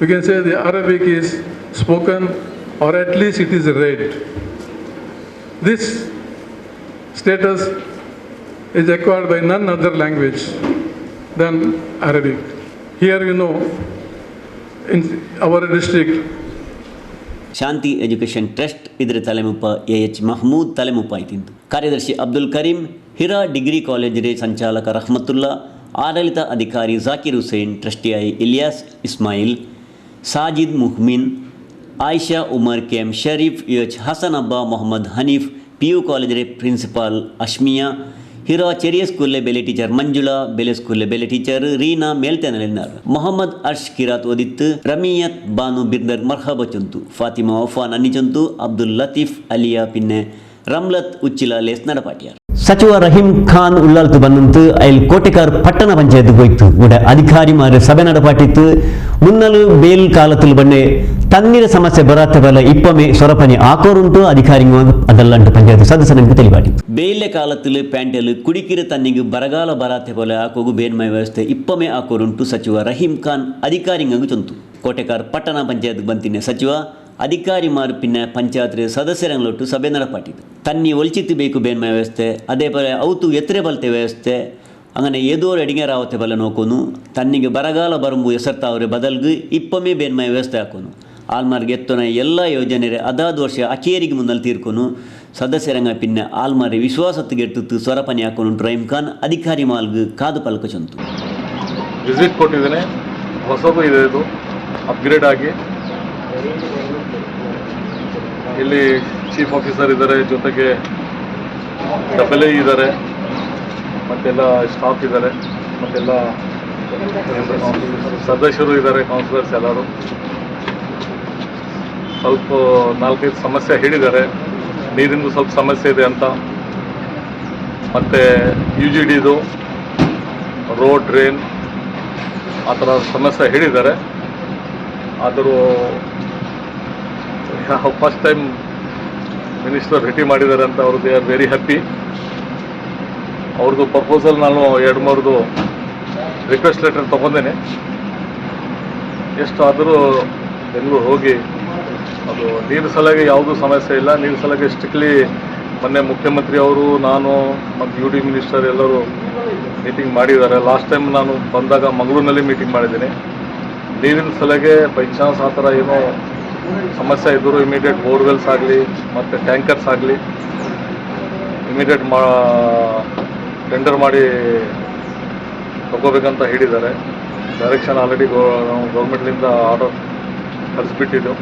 we can say the Arabic is spoken or at least it is read. This status is acquired by none other language than Arabic. Here you know, in our district, Shanti education trust ಇದರ ತಲೆಮುಪ A H Mahmood ಆಯ್ತಿಂತು ಕಾರ್ಯದರ್ಶಿ ಅಬ್ದುಲ್ ಕರೀಂ ಹಿರಾ degree ಕಾಲೇಜಿನ ಸಂಚಾಲಕ ರಹಮತುಲ್ಲಾ ಆಡಳಿತ ಅಧಿಕಾರಿ Zakir Hussain ಟ್ರಸ್ಟಿಯಾಯಿ Ilyas Ismail Sajid Muhmin Ayesha Umar K M Sharif U H Hasan ಅಬ್ಬಾ Mohammed Hanif P U college principal Ashmiya Hira ಚೆರಿಯ ಸ್ಕೂಲ್ಲೆ ಬೆಲೆ ಟೀಚರ್ ಮಂಜುಳಾ ಬೆಲೆ ಸ್ಕೂಲ್ಲೆ ಬೆಲೆ ಟೀಚರ್ ರೀನಾ ಮೇಲ್ತೆನಲಿನಾರ್ ಮೊಹಮ್ಮದ್ ಅರ್ಷ್ ಕಿರಾತ್ ಓದಿತ್ತು ರಮಿಯತ್ ಬಾನು ಬಿರ್ದರ್ ಮರ್ಹಬ ಚೊಂತು ಫಾತಿಮಾ ವಫಾನ್ ಅನ್ನಿಚೊಂತು ಅಬ್ದುಲ್ ಲತೀಫ್ ಅಲಿಯಾ ಪಿನ್ನೆ ರಮ್ಲತ್ ಉಚ್ಚಿಲ ಲೇಸ್ ನಡಪಾಟಿಯಾರ್ ಸಚಿವ ರಹೀಮ್ ಖಾನ್ ಉಳ್ಳಾಲ್ತು ಬಂದಂತು ಅಲ್ಲಿ ಕೋಟೆಕಾರ್ ಪಟ್ಟಣ ಪಂಚಾಯತ್ ಹೋಯ್ತು. ಗುಡ ಅಧಿಕಾರಿ ಮಾರ ಸಭೆ ನಡಪಾಟಿತ್ತು. ಮುನ್ನಲು ಬೇಲ್ ಕಾಲತಲ್ ಬಂಡೆ ತನ್ನಿರ ಸಮಸ್ಯೆ ಬರತ್ತೆ ಬಲ ಇಪ್ಪಮೆ ಸ್ವರಪನೆ ಆಕೋರುಂಟು ಅಧಿಕಾರಿ ಅದಲ್ಲಂಟು ಪಂಚಾಯತ್ ಸದಸ್ಯ ನಮಗೆ ತೆಲಿಬಾಡಿ ಬೇಲೆ ಕಾಲತಲ್ಲಿ ಪ್ಯಾಂಟಲ್ ಕುಡಿಕಿರ ತನ್ನಿಗೆ ಬರಗಾಲ ಬರತ್ತೆ ಬಲ ಆಕೋಗು ಬೇನ್ಮಯ ವ್ಯವಸ್ಥೆ ಇಪ್ಪಮೆ ಆಕೋರುಂಟು ಸಚಿವ ರಹೀಮ್ ಖಾನ್ ಅಧಿಕಾರಿ ಅಂಗು ತಂತು ಕೋಟೆಕಾರ್ ಪಟ್ಟಣ ಪಂಚಾಯತ್ ಬಂತಿನ ಸಚಿವ ಅಧಿಕಾರಿ ಮಾರುಪಿನ ಪಂಚಾಯತ್ ಸದಸ್ಯರಂಗಲೊಟ್ಟು ಸಭೆ ನಡಪಾಟಿದ್ದು. ತನ್ನಿ ಒಳಚಿತ್ತು ಬೇಕು ಬೇನ್ಮ ವ್ಯವಸ್ಥೆ, ಅದೇ ಪರ ಅವತ್ತು ಎತ್ತರೆ ಬಲತೆ ವ್ಯವಸ್ಥೆ, ಹಂಗನೆ ಎದೋರು ಅಡಿಗೆ ರಾವತ್ತೆ ಬಲ್ಲ ನೋಕೋನು, ತನ್ನಿಗೆ ಬರಗಾಲ ಬರಂಬು ಹೆಸರ್ತಾವ್ರೆ ಬದಲ್ಗು ಇಪ್ಪಮೆ ಬೇನ್ಮ ವ್ಯವಸ್ಥೆ ಹಾಕೋನು. ಆಲ್ಮಾರ್ಗೆ ಎತ್ತೋನ ಎಲ್ಲ ಯೋಜನೆರೆ ಅದಾದ ವರ್ಷ ಅಚೇರಿಗೆ ಮುಂದಲ್ಲಿ ತೀರ್ಕೊನು. ಸದಸ್ಯರಂಗ ಪಿನ್ನ ಆಲ್ಮಾರಿ ವಿಶ್ವಾಸತ್ತು ಗೆಟ್ಟುತ್ತು ಸ್ವರಪನಿ ಹಾಕೋನು ರಹೀಂ ಖಾನ್ ಅಧಿಕಾರಿ ಮಾಲ್ಗು ಕಾದು ಪಲ್ಕ ಚಂತು. ವಿಸಿಟ್ ಕೊಟ್ಟಿದ್ದೇನೆ. ಹೊಸದು ಇದೆ ಅಪ್ಗ್ರೇಡ್ ಆಗಿ ಇಲ್ಲಿ ಚೀಫ್ ಆಫೀಸರ್ ಇದ್ದಾರೆ, ಜೊತೆಗೆ ಡಬಲ್ ಇದ್ದಾರೆ, ಮತ್ತೆಲ್ಲ ಸ್ಟಾಫ್ ಇದ್ದಾರೆ, ಮತ್ತೆಲ್ಲ ಸದಸ್ಯರು ಇದ್ದಾರೆ ಕೌನ್ಸಿಲರ್ಸ್ ಎಲ್ಲರೂ. ಸ್ವಲ್ಪ ನಾಲ್ಕೈದು ಸಮಸ್ಯೆ ಹೇಳಿದ್ದಾರೆ. ನೀರಿಂದು ಸ್ವಲ್ಪ ಸಮಸ್ಯೆ ಇದೆ ಅಂತ. ಮತ್ತು ಯು ಜಿ ಡಿದು ರೋಡ್ ಡ್ರೈನ್ ಆ ಥರ ಸಮಸ್ಯೆ ಹೇಳಿದ್ದಾರೆ. ಆದರೂ ಫಸ್ಟ್ ಟೈಮ್ ಮಿನಿಸ್ಟರ್ ಭೇಟಿ ಮಾಡಿದ್ದಾರೆ ಅಂತ ಅವರು ದೇ ಆರ್ ವೆರಿ ಹ್ಯಾಪಿ ಅವ್ರದ್ದು ಪ್ರಪೋಸಲ್ ನಾನು ಎರಡು ಮೂರದು ರಿಕ್ವೆಸ್ಟ್ ಲೆಟರ್ ತೊಗೊಂಡೇನೆ. ಎಷ್ಟು ಆದರೂ ಬೆಂಗಳೂರು ಹೋಗಿ, ಅದು ನೀರು ಸಲಗೆ ಯಾವುದೂ ಸಮಸ್ಯೆ ಇಲ್ಲ. ನೀರು ಸಲಗೆ ಸ್ಟ್ರಿಕ್ಟ್ಲಿ ಮೊನ್ನೆ ಮುಖ್ಯಮಂತ್ರಿ ಅವರು, ನಾನು ಮತ್ತು ಯು ಡಿ ಮಿನಿಸ್ಟರ್ ಎಲ್ಲರೂ ಮೀಟಿಂಗ್ ಮಾಡಿದ್ದಾರೆ. ಲಾಸ್ಟ್ ಟೈಮ್ ನಾನು ಬಂದಾಗ ಮಂಗಳೂರಿನಲ್ಲಿ ಮೀಟಿಂಗ್ ಮಾಡಿದ್ದೀನಿ. ನೀರಿನ ಸಲಗೆ ಬೈ ಚಾನ್ಸ್ ಆ ಥರ ಏನೋ ಸಮಸ್ಯೆ ಇದ್ದರೂ ಇಮಿಡಿಯೇಟ್ ಬೋರ್ವೆಲ್ಸ್ ಆಗಲಿ, ಮತ್ತು ಟ್ಯಾಂಕರ್ಸ್ ಆಗಲಿ ಇಮಿಡಿಯೇಟ್ ಮಾ ಟೆಂಡರ್ ಮಾಡಿ ತಗೋಬೇಕಂತ ಹೇಳಿದ್ದಾರೆ. ಡೈರೆಕ್ಷನ್ ಆಲ್ರೆಡಿ ಗೋ ನಾವು ಆರ್ಡರ್ ಕಳಿಸ್ಬಿಟ್ಟಿದ್ದು.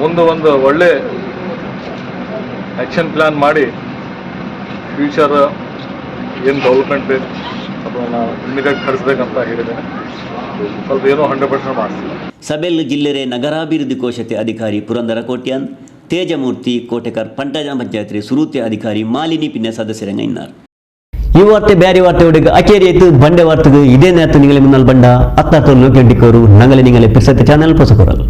ಮುಂದೆ ಒಂದು ಒಳ್ಳೆ ಆ್ಯಕ್ಷನ್ ಪ್ಲ್ಯಾನ್ ಮಾಡಿ ಫ್ಯೂಚರ್ ಏನು ಡೆವಲಪ್ಮೆಂಟ್ ಬೇಕು, ಅದನ್ನು ಇಮಿಡಿಯೇಟ್ ಕಳಿಸ್ಬೇಕಂತ ಹೇಳಿದ್ದೇನೆ. ಸ್ವಲ್ಪ ಏನೋ ಹಂಡ್ರೆಡ್ ಪರ್ಸೆಂಟ್ ಮಾಡಿಸ್ತೀವಿ ಸಭೆಯಲ್ಲಿ ಜಿಲ್ಲೆರೆ ನಗರಾಭಿವೃದ್ಧಿ ಕೋಶತೆ ಅಧಿಕಾರಿ ಪುರಂದರ ಕೋಟ್ಯಾನ್, ತೇಜಮೂರ್ತಿ ಕೋಟೆಕರ್ ಪಂಟಜನ ಪಂಚಾಯತ್ರಿ ಸುರೂತೆ ಅಧಿಕಾರಿ ಮಾಲಿನಿ ಪಿನ್ನ ಸದಸ್ಯರಂಗ ಇನ್ನಾರ್. ಈ ವಾರ್ತೆ ಬ್ಯಾರಿ ವಾರ್ತೆ ಹುಡುಗ ಅಕೇರಿ ಆಯ್ತು ಬಂಡೆ ವಾರ್ತೆಗೆ ಇದೇ ನೇತು ನಿಂಗಲೆ ಮುನ್ನಲ್ಲಿ ಬಂಡ. ಹತ್ತಾರು ಲೋಕೆಂಟಿಕೋರು ನಂಗಲೆ ನಿಂಗಲೆ ಪಿರ್ಸತೆ ಚಾನೆಲ್ ಪೋಸಕೋರಲ್.